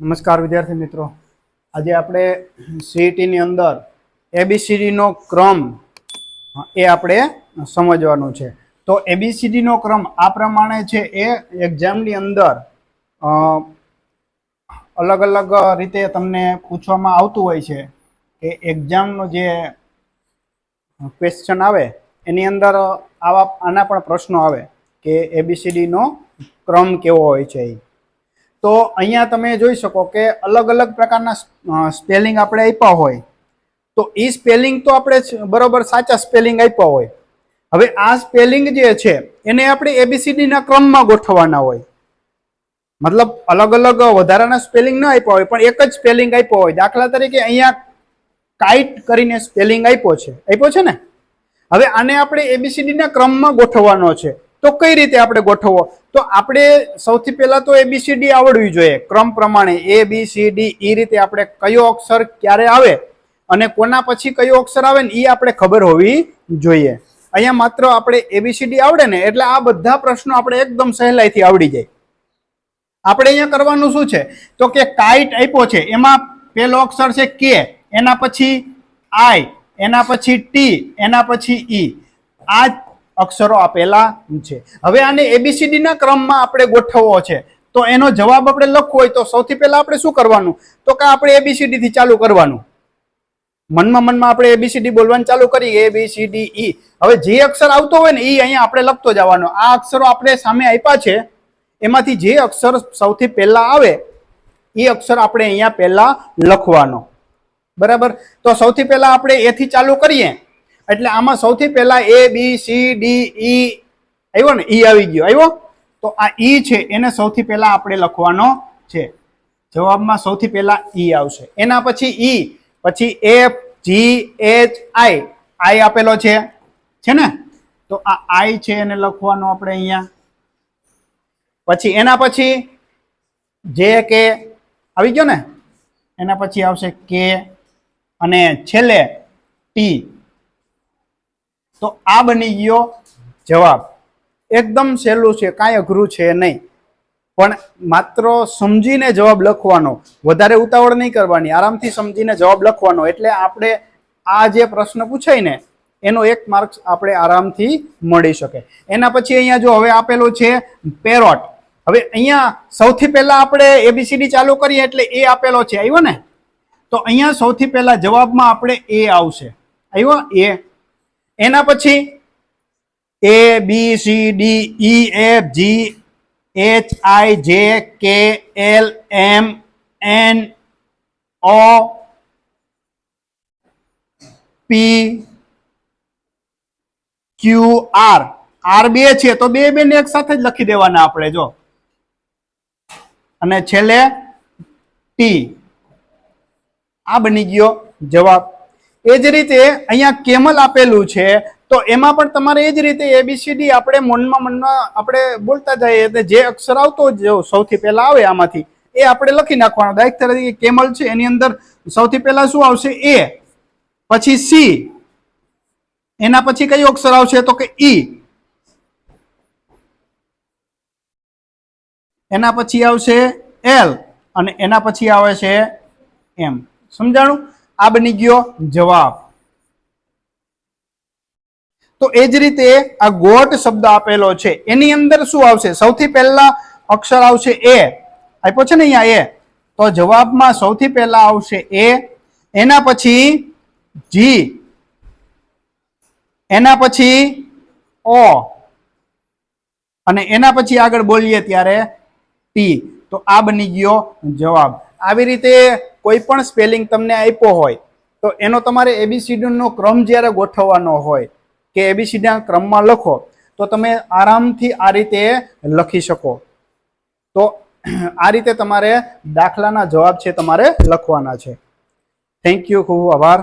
નમસ્કાર વિદ્યાર્થી મિત્રો. આજે આપણે સીઈટીની અંદર એબીસીડીનો ક્રમ એ આપણે સમજવાનું છે. તો એબીસીડીનો ક્રમ આ પ્રમાણે છે, એ એક્ઝામની અંદર અલગ અલગ રીતે તમને પૂછવામાં આવતું હોય છે કે એક્ઝામનો જે ક્વેશ્ચન આવે, એની અંદર આવા આના પણ પ્રશ્નો આવે કે એબીસીડીનો ક્રમ કેવો હોય છે એ તો અહીંયા તમે જોઈ શકો કે અલગ અલગ પ્રકારના સ્પેલિંગ આપણે આપ્યા હોય. તો એ સ્પેલિંગ તો આપણે બરોબર સાચા સ્પેલિંગ આપ્યા હોય. હવે આ સ્પેલિંગ જે છે, એને આપણે એબીસીડીના ક્રમમાં ગોઠવવાના હોય. મતલબ અલગ અલગ વધારાના સ્પેલિંગ ન આપ્યા હોય, પણ એક જ સ્પેલિંગ આપ્યો હોય. દાખલા તરીકે અહીંયા કાઇટ કરીને સ્પેલિંગ આપ્યો છે. આપ્યો છે ને? હવે આને આપણે એબીસીડીના ક્રમમાં ગોઠવવાનો છે. તો કઈ રીતે આપણે ગોઠવવો? તો આપણે સૌથી પહેલા તો એબીસીડી આવડવી જોઈએ. ક્રમ પ્રમાણે એ બી સી ડી એ રીતે આપણે કયો અક્ષર ક્યારે આવે અને કોના પછી કયો અક્ષર આવે ને એ આપણે ખબર હોવી જોઈએ. અહીંયા માત્ર આપણે એબીસીડી આવડે ને એટલે આ બધા પ્રશ્નો આપણે એકદમ સહેલાઈથી આવડી જાય. આપણે અહીંયા કરવાનું શું છે? તો કે કાઇટ આપ્યો છે, એમાં પહેલો અક્ષર છે કે એના પછી આઈ એના પછી ટી એના પછી ઈ આ જ અક્ષરો આપેલા છે. હવે આને એબીસીડીના ક્રમમાં આપણે ગોઠવવો છે. તો એનો જવાબ આપણે લખવો હોય તો સૌથી પહેલા આપણે શું કરવાનું? તો કે આપણે એબીસીડી થી ચાલુ કરવાનું. મનમાં મનમાં આપણે એબીસીડી બોલવાનું ચાલુ કરીએ. એ બી સી ડી ઈ હવે જે અક્ષર આવતો હોય ને એ અહીંયા આપણે લખતો જવાનો. આ અક્ષરો આપણે સામે આપ્યા છે. એમાંથી જે અક્ષર સૌથી પહેલા આવે, એ અક્ષર આપણે અહીંયા પહેલા લખવાનો. બરાબર? તો સૌથી પહેલા આપણે એથી ચાલુ કરીએ. એટલે આમાં સૌથી પહેલા એ બી સી ડી ઈ આવ્યો ને ઈ આવી ગયો, આવ્યો? તો આ ઈ છે, એને સૌથી પહેલા આપણે લખવાનો છે. જવાબમાં સૌથી પહેલા ઈ આવશે. એના પછી ઈ પછી એફ જી એચ આઈ આઈ આપેલો છે. છે ને? તો આ આઈ છે એને લખવાનો આપણે અહીંયા. પછી એના પછી જે કે આવી ગયો ને? એના પછી આવશે કે અને છેલ્લે ટી તો આ બની ગયો જવાબ. એકદમ સહેલું છે, કાંઈ અઘરું છે નહીં. પણ માત્ર સમજીને જવાબ લખવાનો, વધારે ઉતાવળ નહીં કરવાની, આરામથી સમજીને જવાબ લખવાનો, એટલે આપણે આ જે પ્રશ્ન પૂછાય ને, એનો એક માર્ક્સ આપણે આરામથી મળી શકે. એના પછી અહીંયા જો હવે આપેલો છે પેરોટ. હવે અહીંયા સૌથી પહેલા આપણે એબીસીડી ચાલુ કરીએ એટલે એ આપેલો છે. આવ્યો ને? તો અહીંયા સૌથી પહેલા જવાબમાં આપણે એ આવશે. આવ્યો? એ એના પછી A B C D E F G H I J K L M N O P Q R R બે છે, તો બે બે ને એક સાથે જ લખી દેવાના આપણે, જો. અને છેલ્લે ટી આ બની ગયો જવાબ એ જ રીતે અહીંયા કેમલ આપેલું છે, તો એમાં પણ તમારે એ જ રીતે એબીસીડી આપણે મનમાં મનમાં આપણે બોલતા જઈએ, એટલે જે અક્ષર આવતો જ સૌથી પહેલા આવે આમાંથી, એ આપણે લખી નાખવાનો. દાખલા તરીકે કેમલ છે, એની અંદર સૌથી પહેલા શું આવશે? એ, પછી સી એના પછી કયો અક્ષર આવશે? તો કે ઈ એના પછી આવશે એલ અને એના પછી આવે છે એમ સમજાણું? આ બની ગયો જવાબ. તો એ જ રીતે આ ગોટ શબ્દ આપેલો છે. એની અંદર શું આવશે? સૌથી પહેલા અક્ષર આવશે એ. આપ્યો છે ને અહીંયા એ. તો જવાબમાં સૌથી પહેલા આવશે એ. એના પછી જી. એના પછી ઓ. અને એના પછી આગળ બોલીએ ત્યારે ટી. તો આ બની ગયો જવાબ. આવી રીતે કોઈ પણ સ્પેલિંગ તમને આપ્યો હોય, તો એનો તમારે એબીસીડીનો ક્રમ જ્યારે ગોઠવવાનો હોય, કે એબીસીડીના ક્રમમાં લખો, તો તમે આરામથી આ રીતે લખી શકો. તો આ રીતે તમારે દાખલાના જવાબ છે તમારે લખવાના છે. થેન્ક યુ ખૂબ આભાર.